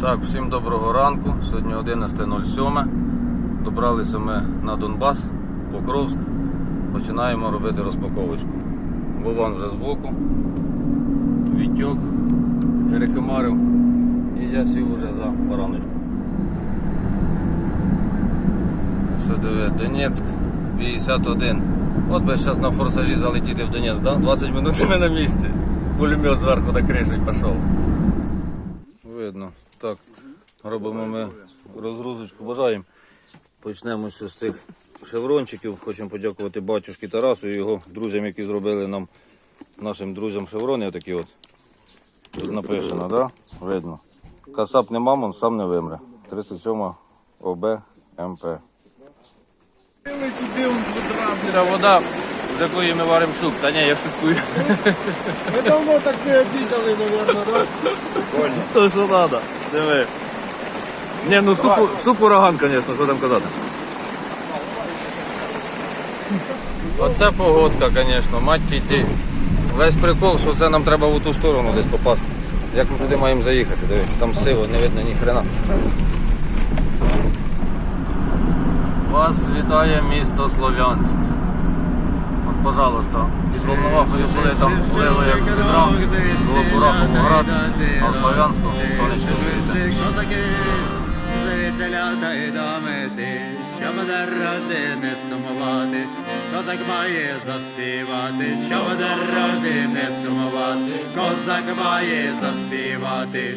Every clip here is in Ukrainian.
Так, всім доброго ранку. Сьогодні 11.07. Добралися ми на Донбас, Покровськ. Починаємо робити розпаковочку. Вован вже збоку. Вітьок перекимарив. І я сів уже за бараночку. Диви, Донецьк 51. От би зараз на форсажі залетіти в Донецьк, да? 20 минут ми на місці. Пулемет зверху на кришу і пішов. Видно. Так, робимо ми розгрузочку. Бажаємо. Почнемо з цих шеврончиків. Хочемо подякувати батюшки Тарасу і його друзям, які зробили нам, нашим друзям шеврони. Отакі от. Тут написано, да? Видно. Касап не мамон, сам не вимре. 37 ОБ МП. Ця вода, з якої ми варимо суп. Та ні, я шуткую. Ми давно так не обідали, мабуть, да? То що треба. Диви. Ні, ну суп, суп ураган, звісно, що там казати. Оце погодка, звісно, мать тіті. Весь прикол, що це нам треба в ту сторону десь попасти. Як ми туди маємо заїхати? Диви, там сиво, не видно ні хрена. Вас вітає місто Слов'янськ. Пожалуйста, під Волновахою були там плили як відра, було Курахово град, а в Слов'янську. Козаки, завітеля та й домити, щоб дорозі не сумувати. Козак має заспівати, щоб дорозі не сумувати. Козак має заспівати.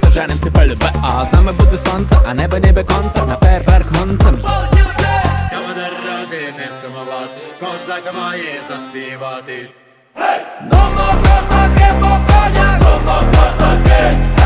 Давай зажарим ці пальве, а з нами буде сонце, а небо ніби конце на фейерверк монцем Я на дорозі не сумувати, козак має заспівати Гей! Нумо козаки по конях, нумо козаки!